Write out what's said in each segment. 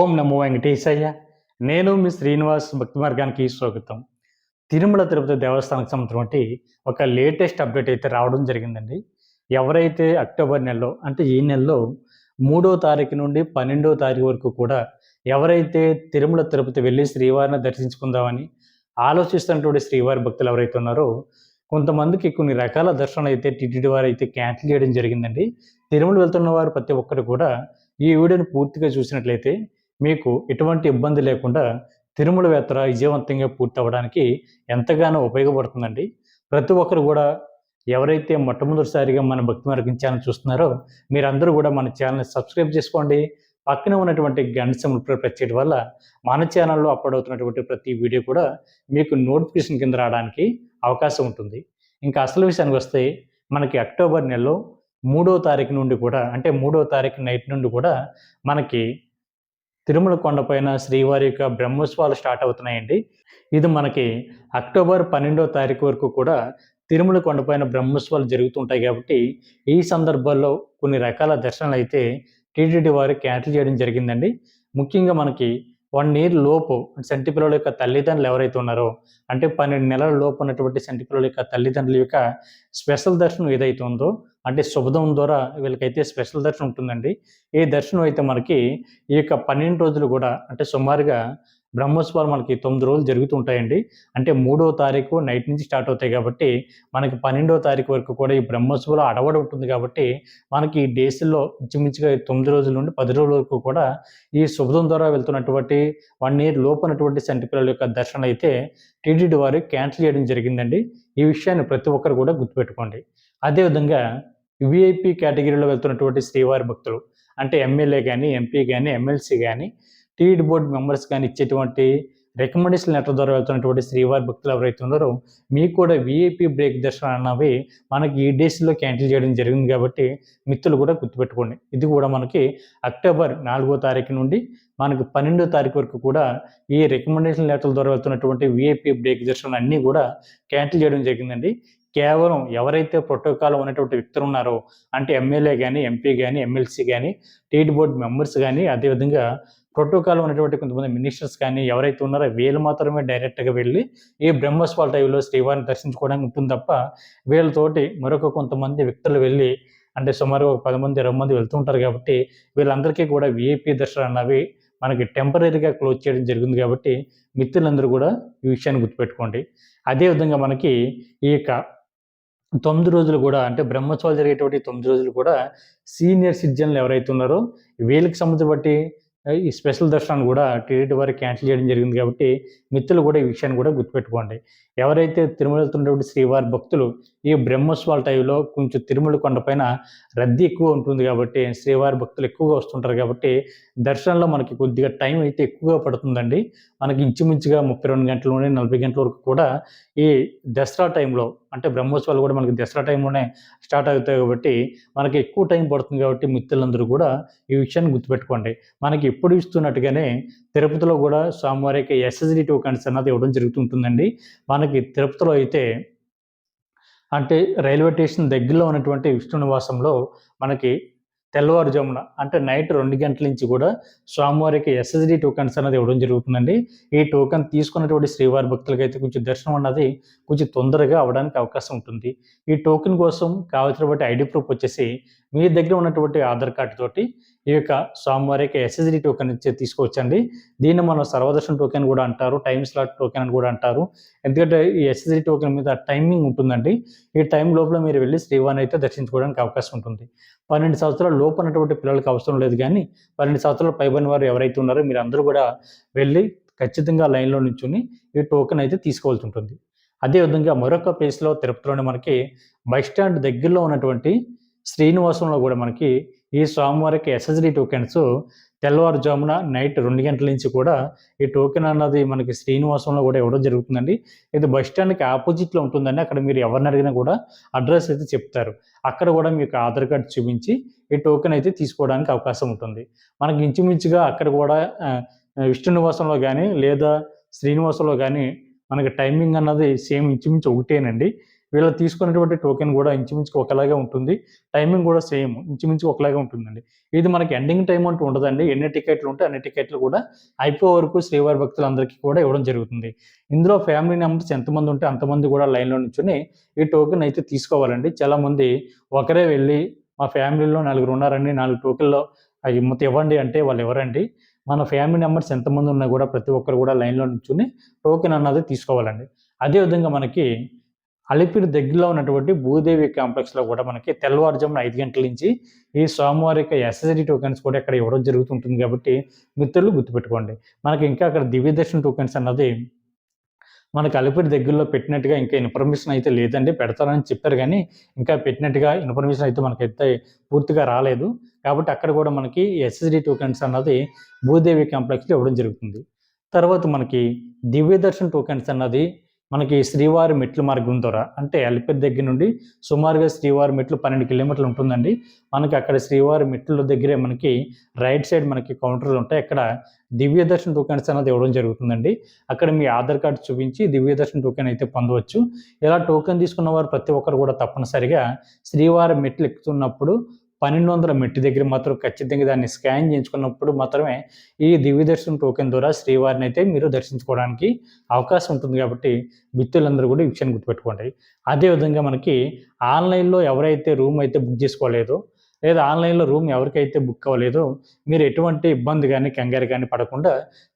ఓం నమో వెంకటేశయ్య. నేను మీ శ్రీనివాస్ భక్తి మార్గానికి స్వాగతం. తిరుమల తిరుపతి దేవస్థానానికి సంబంధించినటువంటి ఒక లేటెస్ట్ అప్డేట్ అయితే రావడం జరిగిందండి. ఎవరైతే అక్టోబర్ నెలలో అంటే ఈ నెలలో మూడో తారీఖు నుండి పన్నెండో తారీఖు వరకు కూడా ఎవరైతే తిరుమల తిరుపతి వెళ్ళి శ్రీవారిని దర్శించుకుందామని ఆలోచిస్తున్నటువంటి శ్రీవారి భక్తులు ఎవరైతే ఉన్నారో కొంతమందికి కొన్ని రకాల దర్శనాలు అయితే టిటిడి వారు అయితే క్యాన్సిల్ చేయడం జరిగిందండి. తిరుమల వెళ్తున్న వారు ప్రతి ఒక్కరు కూడా ఈ వీడియోని పూర్తిగా చూసినట్లయితే మీకు ఎటువంటి ఇబ్బంది లేకుండా తిరుమల యాత్ర విజయవంతంగా పూర్తి అవ్వడానికి ఎంతగానో ఉపయోగపడుతుందండి. ప్రతి ఒక్కరు కూడా ఎవరైతే మొట్టమొదటిసారిగా మన భక్తి మార్గం ఛానల్ చూస్తున్నారో మీరందరూ కూడా మన ఛానల్ని సబ్స్క్రైబ్ చేసుకోండి. పక్కన ఉన్నటువంటి గంట సింబల్ ప్రెస్ చేయడం వల్ల మన ఛానల్లో అప్లోడ్ అవుతున్నటువంటి ప్రతి వీడియో కూడా మీకు నోటిఫికేషన్ కింద రావడానికి అవకాశం ఉంటుంది. ఇంకా అసలు విషయానికి వస్తే మనకి అక్టోబర్ నెలలో మూడో తారీఖు నుండి కూడా అంటే మూడో తారీఖు నైట్ నుండి కూడా మనకి తిరుమల కొండపైన శ్రీవారి యొక్క బ్రహ్మోత్సవాలు స్టార్ట్ అవుతున్నాయండి. ఇది మనకి అక్టోబర్ పన్నెండో తారీఖు వరకు కూడా తిరుమల కొండపైన బ్రహ్మోత్సవాలు జరుగుతుంటాయి కాబట్టి ఈ సందర్భాల్లో కొన్ని రకాల దర్శనాలు అయితే టీటీడీ వారు క్యాన్సిల్ చేయడం జరిగిందండి. ముఖ్యంగా మనకి వన్ ఇయర్ లోపు సంటి పిల్లల యొక్క తల్లిదండ్రులు ఎవరైతే ఉన్నారో అంటే పన్నెండు నెలల లోపు ఉన్నటువంటి సంటి పిల్లల యొక్క తల్లిదండ్రుల యొక్క స్పెషల్ దర్శనం ఏదైతే ఉందో అంటే శుభదం ద్వారా వీళ్ళకైతే స్పెషల్ దర్శనం ఉంటుందండి. ఈ దర్శనం అయితే మనకి ఈ యొక్క పన్నెండు రోజులు కూడా అంటే సుమారుగా బ్రహ్మోత్సవాలు మనకి తొమ్మిది రోజులు జరుగుతుంటాయండి అంటే మూడో తారీఖు నైట్ నుంచి స్టార్ట్ అవుతాయి కాబట్టి మనకి పన్నెండో తారీఖు వరకు కూడా ఈ బ్రహ్మోత్సవాలు అడవడ ఉంటుంది కాబట్టి మనకి ఈ డేస్లో ఇంచుమించుగా తొమ్మిది రోజుల నుండి పది రోజుల వరకు కూడా ఈ శుభదం ద్వారా వెళ్తున్నటువంటి వన్ ఇయర్ లోపనటువంటి సంటి పిల్లల యొక్క దర్శనం అయితే టీటీడీ వారు క్యాన్సిల్ చేయడం జరిగిందండి. ఈ విషయాన్ని ప్రతి ఒక్కరు కూడా గుర్తుపెట్టుకోండి. అదేవిధంగా విఐపి కేటగిరీలో వెళ్తున్నటువంటి శ్రీవారి భక్తులు అంటే ఎమ్మెల్యే కానీ ఎంపీ కానీ ఎమ్మెల్సీ కానీ టీఈడి బోర్డు మెంబర్స్ కానీ ఇచ్చేటువంటి రికమెండేషన్ లెటర్ ద్వారా వెళ్తున్నటువంటి శ్రీవారి భక్తులు ఎవరైతే ఉన్నారో మీకు కూడా విఐపి బ్రేక్ దర్శనం అన్నవి మనకి ఈ డేస్లో క్యాన్సిల్ చేయడం జరిగింది కాబట్టి మిత్రులు కూడా గుర్తుపెట్టుకోండి. ఇది కూడా మనకి అక్టోబర్ నాలుగో తారీఖు నుండి మనకి పన్నెండో తారీఖు వరకు కూడా ఈ రికమెండేషన్ లెటర్ల ద్వారా వెళ్తున్నటువంటి విఐపి బ్రేక్ దర్శనం అన్నీ కూడా క్యాన్సిల్ చేయడం జరిగిందండి. కేవలం ఎవరైతే ప్రోటోకాల్ ఉన్నటువంటి వ్యక్తులు ఉన్నారో అంటే ఎమ్మెల్యే కానీ ఎంపీ కానీ ఎమ్మెల్సీ కానీ టీటీ బోర్డు మెంబర్స్ కానీ అదేవిధంగా ప్రోటోకాల్ ఉన్నటువంటి కొంతమంది మినిస్టర్స్ కానీ ఎవరైతే ఉన్నారో వీళ్ళు మాత్రమే డైరెక్ట్గా వెళ్ళి ఈ బ్రహ్మోత్సవాల టైంలో శ్రీవారిని దర్శించుకోవడానికి ఉంటుంది తప్ప వీళ్ళతోటి మరొక కొంతమంది వ్యక్తులు వెళ్ళి అంటే సుమారు ఒక పది మంది ఇరవై మంది వెళ్తుంటారు కాబట్టి వీళ్ళందరికీ కూడా విఐపీ దర్శనం అన్నవి మనకి టెంపరీగా క్లోజ్ చేయడం జరిగింది కాబట్టి మిత్రులందరూ కూడా ఈ విషయాన్ని గుర్తుపెట్టుకోండి. అదేవిధంగా మనకి ఈ యొక్క తొమ్మిది రోజులు కూడా అంటే బ్రహ్మోత్సవాలు జరిగేటువంటి తొమ్మిది రోజులు కూడా సీనియర్ సిటిజన్లు ఎవరైతే ఉన్నారో వీళ్ళకి సంబంధించి బట్టి ఈ స్పెషల్ దర్శనాన్ని కూడా టీడీటీ వారు క్యాన్సిల్ చేయడం జరిగింది కాబట్టి మిత్రులు కూడా ఈ విషయాన్ని కూడా గుర్తుపెట్టుకోండి. ఎవరైతే తిరుమలతున్నటువంటి శ్రీవారి భక్తులు ఈ బ్రహ్మోత్సవాల టైంలో కొంచెం తిరుమల కొండపైన రద్దీ ఎక్కువ ఉంటుంది కాబట్టి శ్రీవారి భక్తులు ఎక్కువగా వస్తుంటారు కాబట్టి దర్శనంలో మనకి కొద్దిగా టైం అయితే ఎక్కువగా పడుతుందండి. మనకి ఇంచుమించుగా ముప్పై రెండు గంటల నుండి నలభై గంటల వరకు కూడా ఈ దసరా టైంలో అంటే బ్రహ్మోత్సవాలు కూడా మనకి దసరా టైంలోనే స్టార్ట్ అవుతాయి కాబట్టి మనకి ఎక్కువ టైం పడుతుంది కాబట్టి మిత్రులందరూ కూడా ఈ విషయాన్ని గుర్తుపెట్టుకోండి. మనకి ఎప్పుడు ఇస్తున్నట్టుగానే తిరుపతిలో కూడా స్వామివారికి ఎస్ఎస్డి టోకన్స్ అన్నది ఇవ్వడం జరుగుతుంటుందండి. మనకి తిరుపతిలో అయితే అంటే రైల్వే స్టేషన్ దగ్గరలో ఉన్నటువంటి విష్ణునివాసంలో మనకి తెల్లవారుజామున అంటే నైట్ రెండు గంటల నుంచి కూడా స్వామివారికి ఎస్ఎస్డి టోకన్స్ అనేది ఇవ్వడం జరుగుతుందండి. ఈ టోకన్ తీసుకున్నటువంటి శ్రీవారి భక్తులకి అయితే కొంచెం దర్శనం అన్నది కొంచెం తొందరగా అవడానికి అవకాశం ఉంటుంది. ఈ టోకెన్ కోసం కావాల్సినటువంటి ఐడి ప్రూఫ్ వచ్చేసి మీ దగ్గర ఉన్నటువంటి ఆధార్ కార్డు తోటి ఈ యొక్క స్వామివారికి ఎస్ఎస్డి టోకెన్ ఇచ్చే తీసుకోవచ్చండి. దీన్ని మనం సర్వదర్శన టోకెన్ కూడా అంటారు టైం స్లాట్ టోకెన్ అని కూడా అంటారు. ఎందుకంటే ఈ ఎస్ఎస్డి టోకెన్ మీద టైమింగ్ ఉంటుందండి. ఈ టైం లోపల మీరు వెళ్ళి శ్రీవాణి అయితే దర్శించుకోవడానికి అవకాశం ఉంటుంది. పన్నెండు సంవత్సరాల లోపు ఉన్నటువంటి పిల్లలకి అవసరం లేదు కానీ పన్నెండు సంవత్సరాల పైబడిన వారు ఎవరైతే ఉన్నారో మీరు అందరూ కూడా వెళ్ళి ఖచ్చితంగా లైన్లో నుంచుని ఈ టోకెన్ అయితే తీసుకోవాల్సి ఉంటుంది. అదేవిధంగా మరొక ప్లేస్లో తిరుపతిలోనే మనకి బస్ స్టాండ్ దగ్గరలో ఉన్నటువంటి శ్రీనివాసంలో కూడా మనకి ఈ స్వామివారికి ఎస్ఎస్డి టోకెన్స్ తెల్లవారుజామున నైట్ రెండు గంటల నుంచి కూడా ఈ టోకెన్ అన్నది మనకి శ్రీనివాసంలో కూడా ఇవ్వడం జరుగుతుందండి. ఇది బస్ స్టాండ్కి ఆపోజిట్లో ఉంటుందండి. అక్కడ మీరు ఎవరిని అడిగినా కూడా అడ్రస్ అయితే చెప్తారు. అక్కడ కూడా మీకు ఆధార్ కార్డు చూపించి ఈ టోకెన్ అయితే తీసుకోవడానికి అవకాశం ఉంటుంది. మనకి ఇంచుమించుగా అక్కడ కూడా విష్ణు నివాసంలో కానీ లేదా శ్రీనివాసంలో కానీ మనకి టైమింగ్ అన్నది సేమ్ ఇంచుమించు ఒకటేనండి. వీళ్ళు తీసుకున్నటువంటి టోకెన్ కూడా ఇంచుమించుకు ఒకలాగే ఉంటుంది. టైమింగ్ కూడా సేమ్ ఇంచుమించు ఒకలాగే ఉంటుందండి. ఇది మనకి ఎండింగ్ టైం అంటూ ఉండదండి. ఎన్ని టికెట్లు ఉంటే అన్ని టికెట్లు కూడా అయిపోయే వరకు శ్రీవారి భక్తులందరికీ కూడా ఇవ్వడం జరుగుతుంది. ఇందులో ఫ్యామిలీ మెంబర్స్ ఎంతమంది ఉంటే అంతమంది కూడా లైన్లో నుంచుని ఈ టోకెన్ అయితే తీసుకోవాలండి. చాలామంది ఒకరే వెళ్ళి మా ఫ్యామిలీలో నలుగురు ఉన్నారండి. నాలుగు టోకెన్లో అవి మొత్తం ఇవ్వండి అంటే వాళ్ళు ఎవరండి? మన ఫ్యామిలీ మెంబర్స్ ఎంతమంది ఉన్నా కూడా ప్రతి ఒక్కరు కూడా లైన్లో నుంచుని టోకెన్ అన్నది తీసుకోవాలండి. అదేవిధంగా మనకి అలిపిరి దగ్గరలో ఉన్నటువంటి భూదేవి కాంప్లెక్స్లో కూడా మనకి తెల్లవారుజామున ఐదు గంటల నుంచి ఈ సోమవారి యొక్క ఎస్ఎస్డి టోకెన్స్ కూడా ఇక్కడ ఇవ్వడం జరుగుతుంటుంది కాబట్టి మిత్రులు గుర్తుపెట్టుకోండి. మనకి ఇంకా అక్కడ దివ్యదర్శన టోకెన్స్ అన్నది మనకి అలిపిరి దగ్గరలో పెట్టినట్టుగా ఇంకా ఇన్ఫర్మేషన్ అయితే లేదండి. పెడతారని చెప్పారు కానీ ఇంకా పెట్టినట్టుగా ఇన్ఫర్మేషన్ అయితే మనకైతే పూర్తిగా రాలేదు. కాబట్టి అక్కడ కూడా మనకి ఎస్ఎస్డి టోకెన్స్ అన్నది భూదేవి కాంప్లెక్స్లో ఇవ్వడం జరుగుతుంది. తర్వాత మనకి దివ్య దర్శన్ టోకెన్స్ అన్నది మనకి శ్రీవారి మెట్లు మార్గం ద్వారా అంటే అలిపిరి దగ్గర నుండి సుమారుగా శ్రీవారి మెట్లు పన్నెండు కిలోమీటర్లు ఉంటుందండి. మనకి అక్కడ శ్రీవారి మెట్ల దగ్గరే మనకి రైట్ సైడ్ మనకి కౌంటర్లు ఉంటాయి. అక్కడ దివ్య దర్శన టోకెన్స్ అనేది ఇవ్వడం జరుగుతుందండి. అక్కడ మీ ఆధార్ కార్డు చూపించి దివ్య దర్శన టోకెన్ అయితే పొందవచ్చు. ఇలా టోకెన్ తీసుకున్న వారు ప్రతి ఒక్కరు కూడా తప్పనిసరిగా శ్రీవారి మెట్లు ఎక్కుతున్నప్పుడు పన్నెండు వందల మెట్టి దగ్గర మాత్రం ఖచ్చితంగా దాన్ని స్కాన్ చేయించుకున్నప్పుడు మాత్రమే ఈ దివ్య దర్శనం టోకెన్ ద్వారా శ్రీవారిని అయితే మీరు దర్శించుకోవడానికి అవకాశం ఉంటుంది కాబట్టి మిత్రులందరూ కూడా ఈ విషయాన్ని గుర్తుపెట్టుకోండి. అదేవిధంగా మనకి ఆన్లైన్లో ఎవరైతే రూమ్ అయితే బుక్ చేసుకోలేదో లేదా ఆన్లైన్లో రూమ్ ఎవరికైతే బుక్ అవ్వలేదో మీరు ఎటువంటి ఇబ్బంది కానీ కంగారు కానీ పడకుండా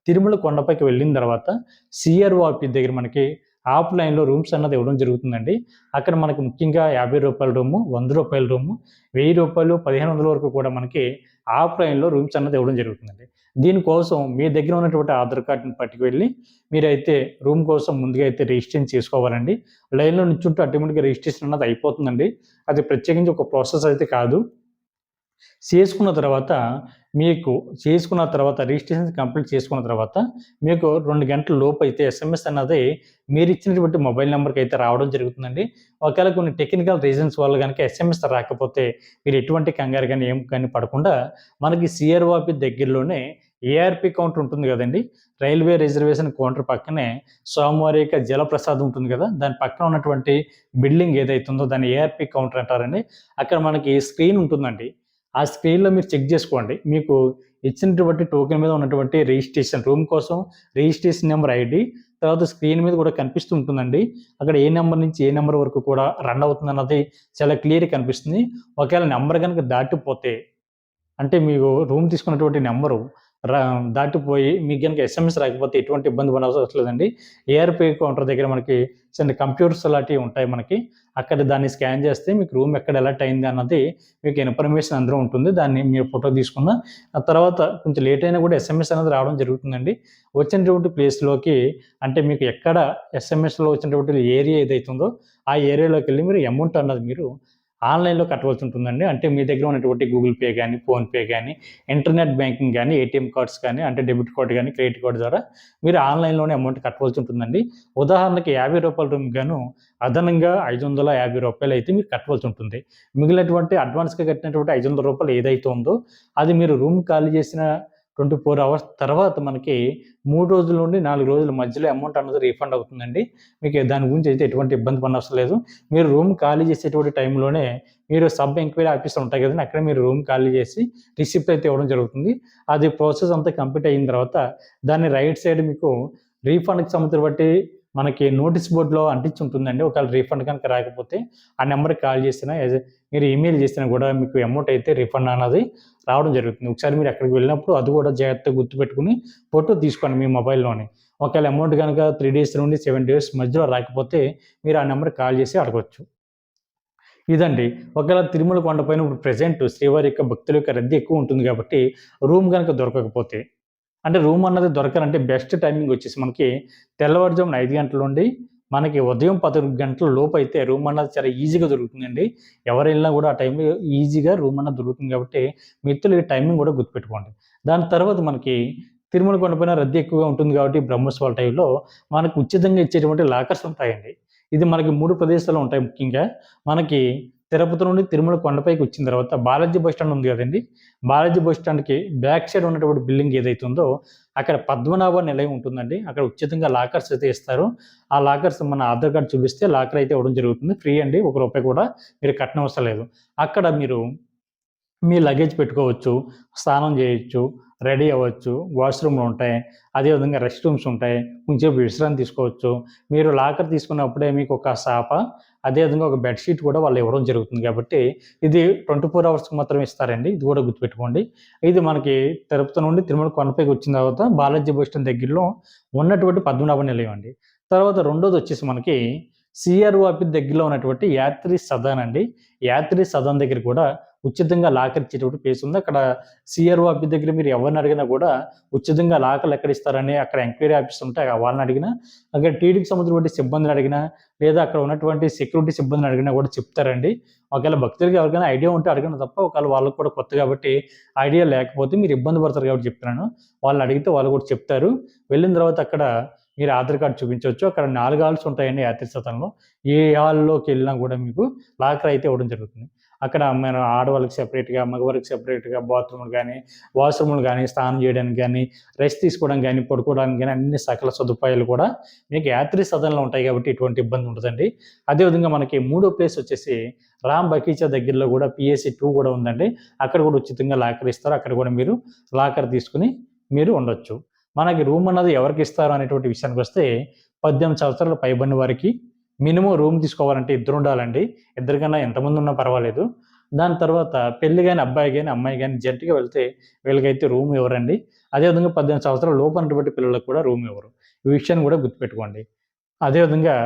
తిరుమల కొండపైకి వెళ్ళిన తర్వాత సిఆర్ఓ ఆఫీస్ దగ్గర మనకి ఆఫ్లైన్లో రూమ్స్ అన్నది ఇవ్వడం జరుగుతుందండి. అక్కడ మనకి ముఖ్యంగా యాభై రూపాయల రూము వంద రూపాయల రూము వెయ్యి రూపాయలు పదిహేను వందల వరకు కూడా మనకి ఆఫ్లైన్లో రూమ్స్ అన్నది ఇవ్వడం జరుగుతుందండి. దీనికోసం మీ దగ్గర ఉన్నటువంటి ఆధార్ కార్డుని పట్టుకు వెళ్ళి మీరైతే రూమ్ కోసం ముందుగా అయితే రిజిస్ట్రేషన్ చేసుకోవాలండి. లైన్లో నుంచుంటే ఆటోమేటిక్గా రిజిస్ట్రేషన్ అన్నది అయిపోతుందండి. అది ప్రత్యేకించి ఒక ప్రాసెస్ అయితే కాదు. చేసుకున్న తర్వాత మీకు చేసుకున్న తర్వాత రిజిస్ట్రేషన్ కంప్లీట్ చేసుకున్న తర్వాత మీకు రెండు గంటల లోపు అయితే ఎస్ఎంఎస్ అన్నది మీరు ఇచ్చినటువంటి మొబైల్ నెంబర్కి అయితే రావడం జరుగుతుందండి. ఒకవేళ కొన్ని టెక్నికల్ రీజన్స్ వల్ల కనుక ఎస్ఎంఎస్ రాకపోతే మీరు ఎటువంటి కంగారు కానీ ఏం కానీ పడకుండా మనకి సిఆర్ఓపి దగ్గరలోనే ఏఆర్పి కౌంటర్ ఉంటుంది కదండి. రైల్వే రిజర్వేషన్ కౌంటర్ పక్కనే సోమవారి యొక్క జలప్రసాద్ ఉంటుంది కదా. దాని పక్కన ఉన్నటువంటి బిల్డింగ్ ఏదైతుందో దాన్ని ఏఆర్పి కౌంటర్ అంటారండి. అక్కడ మనకి స్క్రీన్ ఉంటుందండి. ఆ స్క్రీన్లో మీరు చెక్ చేసుకోండి. మీకు ఇచ్చినటువంటి టోకెన్ మీద ఉన్నటువంటి రిజిస్ట్రేషన్ రూమ్ కోసం రిజిస్ట్రేషన్ నెంబర్ ఐడి తర్వాత స్క్రీన్ మీద కూడా కనిపిస్తూ ఉంటుందండి. అక్కడ ఏ నెంబర్ నుంచి ఏ నెంబర్ వరకు కూడా రన్ అవుతుంది అన్నది చాలా క్లియర్గా కనిపిస్తుంది. ఒకవేళ నెంబర్ కనుక దాటిపోతే అంటే మీకు రూమ్ తీసుకున్నటువంటి నెంబరు దాటిపోయి మీకు కనుక ఎస్ఎంఎస్ రాకపోతే ఎటువంటి ఇబ్బంది పడాల్సి లేదండి ఏఆర్పీ కౌంటర్ దగ్గర మనకి చిన్న కంప్యూటర్స్ అలాంటివి ఉంటాయి మనకి. అక్కడ దాన్ని స్కాన్ చేస్తే మీకు రూమ్ ఎక్కడ ఎలర్ట్ అయింది అన్నది మీకు ఇన్ఫర్మేషన్ అందరూ ఉంటుంది. దాన్ని మీరు ఫోటో తీసుకున్న ఆ తర్వాత కొంచెం లేట్ అయినా కూడా ఎస్ఎంఎస్ అనేది రావడం జరుగుతుందండి. వచ్చినటువంటి ప్లేస్లోకి అంటే మీకు ఎక్కడ ఎస్ఎంఎస్లో వచ్చినటువంటి ఏరియా ఏదైతుందో ఆ ఏరియాలోకి వెళ్ళి మీరు అమౌంట్ అన్నది మీరు ఆన్లైన్లో కట్టవలసి ఉంటుందండి. అంటే మీ దగ్గర ఉన్నటువంటి గూగుల్ పే కానీ ఫోన్పే కానీ ఇంటర్నెట్ బ్యాంకింగ్ కానీ ఏటీఎం కార్డ్స్ కానీ అంటే డెబిట్ కార్డ్ కానీ క్రెడిట్ కార్డ్ ద్వారా మీరు ఆన్లైన్లోనే అమౌంట్ కట్టవలసి ఉంటుందండి. ఉదాహరణకి యాభై రూపాయల రూమ్ గాను అదనంగా ఐదు వందల యాభై రూపాయలు అయితే మీరు కట్టవలసి ఉంటుంది. మిగిలినటువంటి అడ్వాన్స్గా కట్టినటువంటి ఐదు వందల రూపాయలు ఏదైతే ఉందో అది మీరు రూమ్ ఖాళీ చేసిన ట్వంటీ ఫోర్ అవర్స్ తర్వాత మనకి మూడు రోజుల నుండి నాలుగు రోజుల మధ్యలో అమౌంట్ అన్నది రీఫండ్ అవుతుందండి. మీకు దాని గురించి అయితే ఎటువంటి ఇబ్బంది పడనవసరం లేదు. మీరు రూమ్ ఖాళీ చేసేటువంటి టైంలోనే మీరు సబ్ ఎంక్వైరీ ఆఫీసర్ ఉంటాయి కదండి అక్కడ మీరు రూమ్ ఖాళీ చేసి రిసిప్ట్ అయితే ఇవ్వడం జరుగుతుంది. అది ప్రాసెస్ అంతా కంప్లీట్ అయిన తర్వాత దాన్ని రైట్ సైడ్ మీకు రీఫండ్కి సంబంధించి బట్టి మనకి నోటీస్ బోర్డులో అంటించి ఉంటుందండి ఒకవేళ రీఫండ్ కనుక రాకపోతే ఆ నెంబర్కి కాల్ చేసినా మీరు ఈమెయిల్ చేసినా కూడా మీకు అమౌంట్ అయితే రీఫండ్ అన్నది రావడం జరుగుతుంది. ఒకసారి మీరు అక్కడికి వెళ్ళినప్పుడు అది కూడా జాగ్రత్తగా గుర్తుపెట్టుకుని ఫోటో తీసుకోండి మీ మొబైల్లోనే. ఒకవేళ అమౌంట్ కనుక త్రీ డేస్ నుండి సెవెన్ డేస్ మధ్యలో రాకపోతే మీరు ఆ నెంబర్కి కాల్ చేసి అడగవచ్చు ఇదండి. ఒకవేళ తిరుమల కొండపైన ఇప్పుడు ప్రజెంట్ శ్రీవారి యొక్క భక్తుల యొక్క రద్దీ ఎక్కువ ఉంటుంది కాబట్టి రూమ్ కనుక దొరకకపోతే అంటే రూమ్ అన్నది దొరకాలంటే బెస్ట్ టైమింగ్ వచ్చేసి మనకి తెల్లవారుజామున ఐదు గంటల నుండి మనకి ఉదయం పది గంటల లోపు అయితే రూమ్ అన్నది చాలా ఈజీగా దొరుకుతుందండి. ఎవరు వెళ్ళినా కూడా ఆ టైంలో ఈజీగా రూమ్ అన్నది దొరుకుతుంది కాబట్టి మిత్రులు ఈ టైమింగ్ కూడా గుర్తుపెట్టుకోండి. దాని తర్వాత మనకి తిరుమల కొండపైన రద్దీ ఎక్కువగా ఉంటుంది కాబట్టి బ్రహ్మోత్సవాల టైంలో మనకు ఉచితంగా ఇచ్చేటువంటి లాకర్స్ ఉంటాయండి. ఇది మనకి మూడు ప్రదేశాలు ఉంటాయి ముఖ్యంగా. మనకి తిరుపతి నుండి తిరుమల కొండపైకి వచ్చిన తర్వాత బాలాజీ బస్ స్టాండ్ ఉంది కదండి. బాలాజీ బస్ స్టాండ్కి బ్యాక్ సైడ్ ఉన్నటువంటి బిల్డింగ్ ఏదైతే ఉందో అక్కడ పద్మనాభ నిలయం ఉంటుందండి. అక్కడ ఉచితంగా లాకర్స్ అయితే ఇస్తారు. ఆ లాకర్స్ మన ఆధార్ కార్డు చూపిస్తే లాకర్ అయితే ఇవ్వడం జరుగుతుంది. ఫ్రీ అండి. ఒక రూపాయి కూడా మీరు కట్టనవసరం లేదు. అక్కడ మీరు మీ లగేజ్ పెట్టుకోవచ్చు స్నానం చేయొచ్చు రెడీ అవ్వచ్చు వాష్రూమ్లు ఉంటాయి అదేవిధంగా రెస్ట్ రూమ్స్ ఉంటాయి కొంచెం విశ్రాంతి తీసుకోవచ్చు. మీరు లాకర్ తీసుకున్నప్పుడే మీకు ఒక సాప అదేవిధంగా ఒక బెడ్షీట్ కూడా వాళ్ళు ఇవ్వడం జరుగుతుంది కాబట్టి ఇది ట్వంటీ ఫోర్ అవర్స్కి మాత్రమే ఇస్తారండి. ఇది కూడా గుర్తుపెట్టుకోండి. ఇది మనకి తిరుపతి నుండి తిరుమల కొనపైకి వచ్చిన తర్వాత బాలాజీ బస్ స్టాండ్ దగ్గరలో ఉన్నటువంటి పద్మనాభ నిలయం అండి. తర్వాత రెండోది వచ్చేసి మనకి సిఆర్ఓ ఆఫీస్ దగ్గరలో ఉన్నటువంటి యాత్రి సదన్ అండి. యాత్రి సదన్ దగ్గర కూడా ఉచితంగా లాకర్ ఇచ్చేటువంటి ప్లేస్ ఉంది. అక్కడ సిఆర్ఓ ఆఫీస్ దగ్గర మీరు ఎవరిని అడిగినా కూడా ఉచితంగా లాకర్లు ఎక్కడ ఇస్తారని అక్కడ ఎంక్వైరీ ఆఫీస్ ఉంటే వాళ్ళని అడిగినా అక్కడ టీడీకి సంబంధించినటువంటి సిబ్బందిని అడిగినా లేదా అక్కడ ఉన్నటువంటి సెక్యూరిటీ సిబ్బందిని అడిగినా కూడా చెప్తారండి. ఒకవేళ భక్తులకి ఎవరికైనా ఐడియా ఉంటే అడగను తప్ప ఒకవేళ వాళ్ళకి కూడా కొత్త కాబట్టి ఐడియా లేకపోతే మీరు ఇబ్బంది పడతారు కాబట్టి చెప్తున్నాను. వాళ్ళని అడిగితే వాళ్ళు కూడా చెప్తారు. వెళ్ళిన తర్వాత అక్కడ మీరు ఆధార్ కార్డు చూపించవచ్చు. అక్కడ నాలుగు హాల్స్ ఉంటాయండి యాత్రి సతంలో ఏ హాల్లోకి వెళ్ళినా కూడా మీకు లాకర్ అయితే ఇవ్వడం జరుగుతుంది. అక్కడ మన ఆడవాళ్ళకి సెపరేట్గా మగవారికి సెపరేట్గా బాత్రూములు కానీ వాష్రూములు కానీ స్నానం చేయడానికి కానీ రెస్ట్ తీసుకోవడానికి కానీ పడుకోవడానికి కానీ అన్ని సకల సదుపాయాలు కూడా మీకు యాత్రి సదనంలో ఉంటాయి కాబట్టి ఎటువంటి ఇబ్బంది ఉంటుందండి అదేవిధంగా మనకి మూడో ప్లేస్ వచ్చేసి రామ్ బకీచా దగ్గరలో కూడా పిఎస్సి టూ కూడా ఉందండి. అక్కడ కూడా ఉచితంగా లాకర్ ఇస్తారు. అక్కడ కూడా మీరు లాకర్ తీసుకుని మీరు ఉండొచ్చు. మనకి రూమ్ అన్నది ఎవరికి ఇస్తారు అనేటువంటి విషయానికి వస్తే పద్దెనిమిది సంవత్సరాలు పైబడిన వారికి మినిమం రూమ్ తీసుకోవాలంటే ఇద్దరు ఉండాలండి. ఇద్దరికన్నా ఎంతమంది ఉన్నా పర్వాలేదు. దాని తర్వాత పెళ్ళి కానీ అబ్బాయి కానీ అమ్మాయి కానీ జంటగా వెళ్తే వీళ్ళకైతే రూమ్ ఇవ్వరండి అదేవిధంగా పద్దెనిమిది సంవత్సరాల లోపల పిల్లలకు కూడా రూమ్ ఇవ్వరు ఈ విషయాన్ని కూడా గుర్తుపెట్టుకోండి. అదేవిధంగా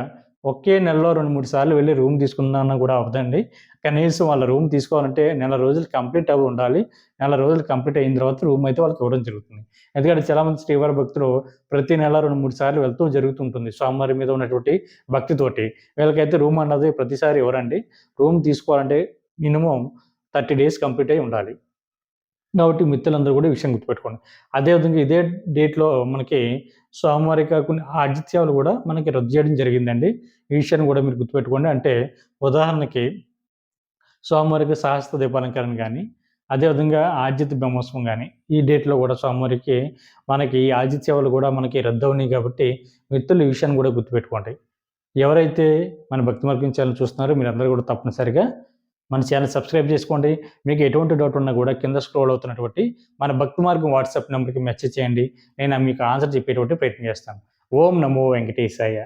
ఒకే నెలలో రెండు మూడు సార్లు వెళ్ళి రూమ్ తీసుకున్నా కూడా అవదండి కనీసం వాళ్ళ రూమ్ తీసుకోవాలంటే నెల రోజులు కంప్లీట్ అవి ఉండాలి. నెల రోజులు కంప్లీట్ అయిన తర్వాత రూమ్ అయితే వాళ్ళకి ఇవ్వడం జరుగుతుంది. ఎందుకంటే చాలామంది శ్రీవారి భక్తులు ప్రతి నెల రెండు మూడు సార్లు వెళ్తూ జరుగుతుంటుంది స్వామివారి మీద ఉన్నటువంటి భక్తితోటి. వీళ్ళకైతే రూమ్ అన్నది ప్రతిసారి ఎవరండి రూమ్ తీసుకోవాలంటే మినిమం థర్టీ డేస్ కంప్లీట్ అయి ఉండాలి. కాబట్టి మిత్రులందరూ కూడా ఈ విషయం గుర్తుపెట్టుకోండి. అదేవిధంగా ఇదే డేట్లో మనకి స్వామివారిక కొన్ని ఆతిథ్యాలు కూడా మనకి రద్దు చేయడం జరిగిందండి. ఈ విషయాన్ని కూడా మీరు గుర్తుపెట్టుకోండి. అంటే ఉదాహరణకి స్వామివారికి సహస్త దీపాలంకరణ కానీ అదేవిధంగా ఆదిత్య బ్రహ్మోత్సవం కానీ ఈ డేట్లో కూడా స్వామివారికి మనకి ఈ ఆదిత్య సేవలు కూడా మనకి రద్దు అవునాయి కాబట్టి మిత్రులు ఈ విషయాన్ని కూడా గుర్తుపెట్టుకోండి. ఎవరైతే మన భక్తి మార్గం ఛానల్ చూస్తున్నారో మీరందరూ కూడా తప్పనిసరిగా మన ఛానల్ సబ్స్క్రైబ్ చేసుకోండి. మీకు ఎటువంటి డౌట్ ఉన్నా కూడా కింద స్క్రోల్ అవుతున్నటువంటి మన భక్తి మార్గం వాట్సాప్ నెంబర్కి మెసేజ్ చేయండి. నేను మీకు ఆన్సర్ చెప్పేటువంటి ప్రయత్నం చేస్తాను. ఓం నమో వెంకటేశాయ.